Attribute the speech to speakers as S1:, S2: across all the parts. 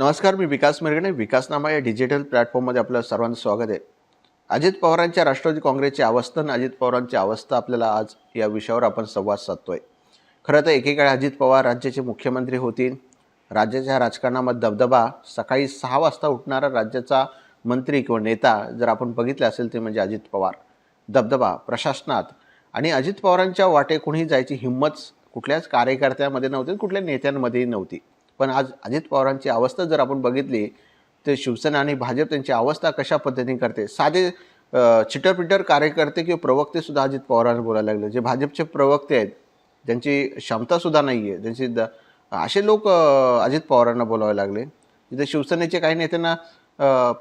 S1: नमस्कार मी विकास मिरगणे. विकासनामा या डिजिटल प्लॅटफॉर्ममध्ये आपलं सर्वांचं स्वागत आहे. अजित पवारांच्या राष्ट्रवादी काँग्रेसची अवस्था आणि अजित पवारांची अवस्था आपल्याला आज या विषयावर आपण संवाद साधतोय. खरं तर एकेकाळी अजित पवार राज्याचे मुख्यमंत्री होतील. राज्याच्या राजकारणामध्ये दबदबा सकाळी सहा वाजता उठणारा राज्याचा मंत्री किंवा नेता जर आपण बघितले असेल ते म्हणजे अजित पवार. दबदबा प्रशासनात. आणि अजित पवारांच्या वाटे कुणी जायची हिंमत कुठल्याच कार्यकर्त्यामध्ये नव्हती कुठल्या नेत्यांमध्येही नव्हती. पण आज अजित पवारांची अवस्था जर आपण बघितली तर शिवसेना आणि भाजप त्यांची अवस्था कशा पद्धतीने करते? साधे अ, चिटरपिटर कार्यकर्ते किंवा प्रवक्ते सुद्धा अजित पवारांना बोलायला लागले. जे भाजपचे प्रवक्ते आहेत ज्यांची क्षमता सुद्धा नाही आहे ज्यांची द असे लोक अजित पवारांना बोलावे लागले. जिथे शिवसेनेचे काही नेत्यांना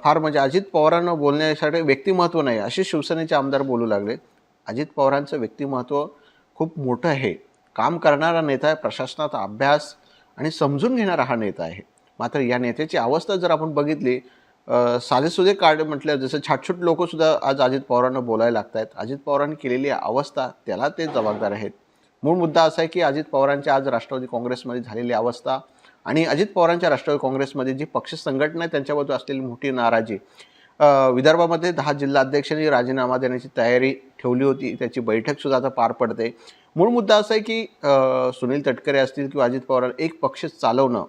S1: फार म्हणजे अजित पवारांना बोलण्यासाठी व्यक्तिमत्व नाही असे शिवसेनेचे आमदार बोलू लागले. अजित पवारांचं व्यक्तिमत्व खूप मोठं आहे. काम करणारा नेता आहे प्रशासनाचा अभ्यास आणि समजून घेणारा हा नेता आहे. मात्र या नेत्याची अवस्था जर आपण बघितली साधेसुधे कार्ड म्हटलं जसं छाटछूट लोकसुद्धा आज अजित पवारांना बोलायला लागत आहेत अजित पवारांनी केलेली अवस्था त्याला ते जबाबदार आहेत. मूळ मुद्दा असा आहे की अजित पवारांच्या आज राष्ट्रवादी काँग्रेसमध्ये झालेली अवस्था आणि अजित पवारांच्या राष्ट्रवादी काँग्रेसमध्ये जी पक्ष संघटना आहे त्यांच्याबद्दल असलेली मोठी नाराजी विदर्भामध्ये दहा जिल्हाध्यक्षांनी राजीनामा देण्याची तयारी ठेवली होती. त्याची बैठकसुद्धा आता पार पडते. मूळ मुद्दा असा आहे की सुनील तटकरे असतील किंवा अजित पवार एक पक्ष चालवणं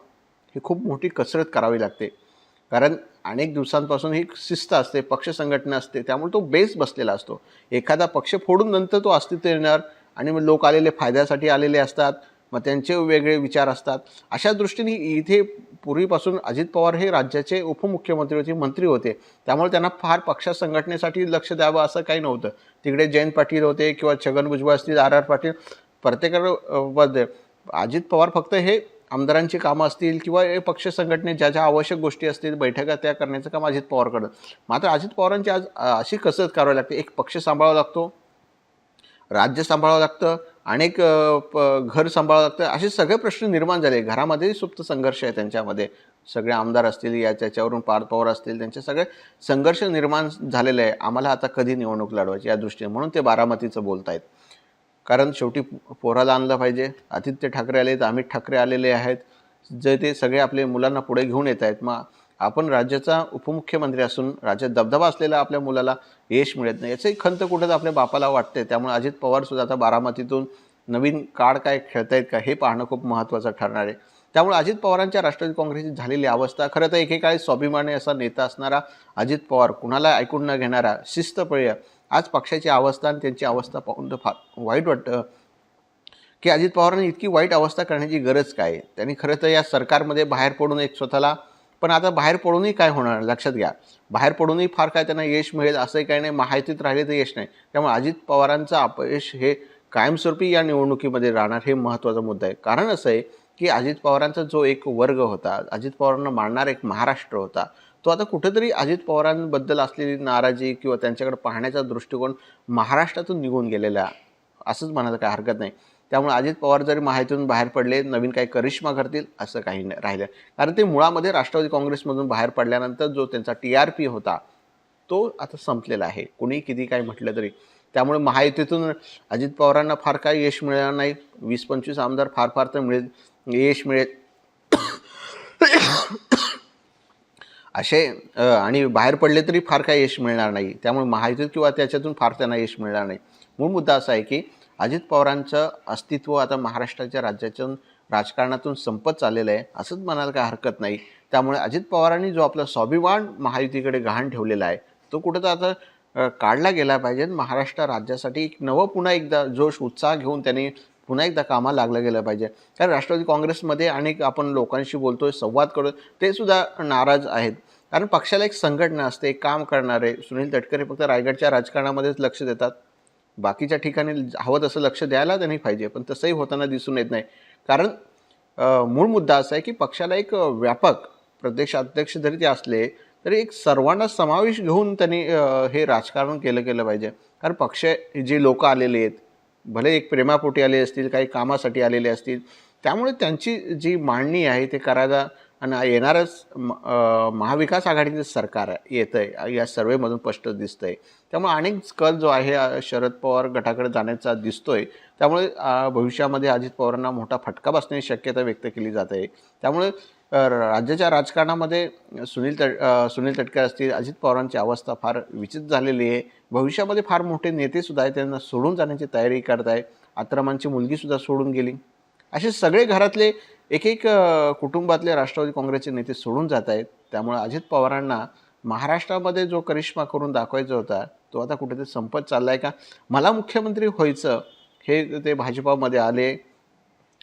S1: ही खूप मोठी कसरत करावी लागते. कारण अनेक दिवसांपासून ही शिस्त असते पक्ष संघटना असते त्यामुळे तो बेस बसलेला असतो. एखादा पक्ष फोडून नंतर तो अस्तित्व येणार आणि मग लोक आलेले फायद्यासाठी आलेले असतात. मग त्यांचे वेगळे विचार असतात. अशा दृष्टीने इथे पूर्वीपासून अजित पवार हे राज्याचे उपमुख्यमंत्री होते मंत्री होते. त्यामुळे त्यांना फार पक्ष संघटनेसाठी लक्ष द्यावं असं काही नव्हतं. तिकडे जयंत पाटील होते किंवा छगन भुजबळ असतील आर. आर. पाटील प्रत्येकामध्ये अजित पवार फक्त हे आमदारांची कामं असतील किंवा हे पक्ष संघटनेत ज्या ज्या आवश्यक गोष्टी असतील बैठका त्या करण्याचं काम अजित पवार करत मात्र अजित पवारांची आज अशी कसरत करावी लागते. एक पक्ष सांभाळावा लागतो राज्य सांभाळावं लागतं अनेक प- घर सांभाळावं लागतं असे सगळे प्रश्न निर्माण झाले. घरामध्येही सुप्त संघर्ष आहे त्यांच्यामध्ये. सगळे आमदार असतील या त्याच्यावरून पार पवार असतील त्यांचे सगळे संघर्ष निर्माण झालेले आहे. आम्हाला आता कधी निवडणूक लढवायची या दृष्टीने म्हणून ते बारामतीचं बोलतायत. कारण शेवटी पोराला आणलं पाहिजे. आदित्य ठाकरे आले आहेत अमित ठाकरे आलेले आहेत. जे ते सगळे आपले मुलांना पुढे घेऊन येत आहेत मग आपण राज्याचा उपमुख्यमंत्री असून राज्यात दबदबा असलेला आपल्या मुलाला यश मिळत नाही. याची खंत कुठंच आपल्या बापाला वाटते त्यामुळे अजित पवारसुद्धा आता बारामतीतून नवीन कार्ड काय खेळतायत का हे पाहणं खूप महत्त्वाचं ठरणार आहे. त्यामुळे अजित पवारांच्या राष्ट्रवादी काँग्रेसची झालेली अवस्था खरं तर एकेकाळी स्वाभिमानी असा नेता असणारा अजित पवार कुणाला ऐकून न घेणारा शिस्तप्रिय आज पक्षाची अवस्था आणि त्यांची अवस्था पाहून तर फार वाईट वाटतं. की अजित पवारांनी इतकी वाईट अवस्था करण्याची गरज काय? आहे? त्यांनी खरं तर या सरकारमध्ये बाहेर पडून एक स्वतःला पण आता बाहेर पडूनही काय होणार? लक्षात घ्या. बाहेर पडूनही फार काय त्यांना यश मिळेल असंही काही नाही माहितीत राहिले तर यश नाही. त्यामुळे अजित पवारांचं अपयश हे कायमस्वरूपी या निवडणुकीमध्ये राहणार हे महत्त्वाचा मुद्दा आहे. कारण असं आहे की अजित पवारांचा जो एक वर्ग होता अजित पवारांना मानणारा एक महाराष्ट्र होता तो आता कुठेतरी अजित पवारांबद्दल असलेली नाराजी किंवा त्यांच्याकडे पाहण्याचा दृष्टिकोन महाराष्ट्रातून निघून गेलेला असंच म्हणायला काही हरकत नाही. त्यामुळे अजित पवार जरी माहितीतून बाहेर पडले नवीन काही करिश्मा करतील असं काही नाही राहिलं. कारण ते मुळामध्ये राष्ट्रवादी काँग्रेसमधून बाहेर पडल्यानंतर जो त्यांचा टी आर पी होता तो आता संपलेला आहे. कुणी किती काय म्हटलं तरी. त्यामुळे महायुतीतून अजित पवारांना फार काही यश मिळणार नाही. वीस पंचवीस आमदार फार फार तर मिळेल यश मिळेल. असे आणि बाहेर पडले तरी फार काही यश मिळणार नाही. त्यामुळे महायुतीत किंवा त्याच्यातून फार त्यांना यश मिळणार नाही. मूळ मुद्दा असा आहे की अजित पवारांचं अस्तित्व आता महाराष्ट्राच्या राज्याच्या राजकारणातून संपत चाललेलं आहे असंच म्हणायला काही हरकत नाही. त्यामुळे अजित पवारांनी जो आपला स्वाभिमान महायुतीकडे गहाण ठेवलेला आहे तो कुठं तर आता काढला गेला पाहिजे. महाराष्ट्र राज्यासाठी एक नवं पुन्हा एकदा जोश उत्साह घेऊन त्यांनी पुन्हा एकदा कामाला लागलं गेलं पाहिजे. कारण राष्ट्रवादी काँग्रेसमध्ये अनेक आपण लोकांशी बोलतोय संवाद करतो ते सुद्धा नाराज आहेत. कारण पक्षाला एक संघटना असते एक काम करणारे. सुनील तटकरे फक्त रायगडच्या राजकारणामध्येच लक्ष देतात. बाकीच्या ठिकाणी हवं तसं लक्ष द्यायला त्यांनी पाहिजे पण तसंही होताना दिसून येत नाही. कारण मूळ मुद्दा असा आहे की पक्षाला एक व्यापक प्रदेशाध्यक्ष जरी ते असले तरी एक सर्वांना समावेश घेऊन त्यांनी हे राजकारण केलं गेलं पाहिजे. कारण पक्ष जे लोक आलेले आहेत भले एक प्रेमापोटी आले असतील काही कामासाठी आलेले असतील त्यामुळे त्यांची जी मांडणी आहे ते करायला आणि येणारच म- महाविकास आघाडीचं सरकार येतं आहे या सर्वेमधून स्पष्ट दिसतं आहे त्यामुळे अनेक कल जो आहे शरद पवार गटाकडे जाण्याचा दिसतोय. त्यामुळे भविष्यामध्ये अजित पवारांना मोठा फटका बसण्याची शक्यता व्यक्त केली जात आहे. त्यामुळे राज्याच्या राजकारणामध्ये सुनील तट सुनील तटकर असतील अजित पवारांची अवस्था फार विचित्र झालेली आहे. भविष्यामध्ये फार मोठे नेतेसुद्धा आहे आहेत त्यांना सोडून जाण्याची तयारी करत आहे आत्रामांची मुलगीसुद्धा सोडून गेली. असे सगळे घरातले एक एक कुटुंबातले राष्ट्रवादी काँग्रेसचे नेते सोडून जात आहेत. त्यामुळे अजित पवारांना महाराष्ट्रामध्ये जो करिश्मा करून दाखवायचा होता तो आता कुठेतरी संपत चाललाय का? मला मुख्यमंत्री व्हायचं हे ते भाजपामध्ये आले.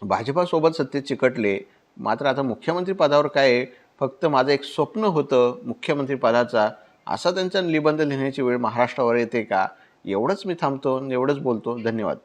S1: भाजपासोबत सत्तेत चिकटले. मात्र आता मुख्यमंत्री पदावर काय आहे? फक्त माझं एक स्वप्न होतं मुख्यमंत्री पदाचा. असा त्यांचा निबंध लिहिण्याची वेळ महाराष्ट्रावर येते का? एवढंच मी थांबतो आणि एवढंच बोलतो. धन्यवाद.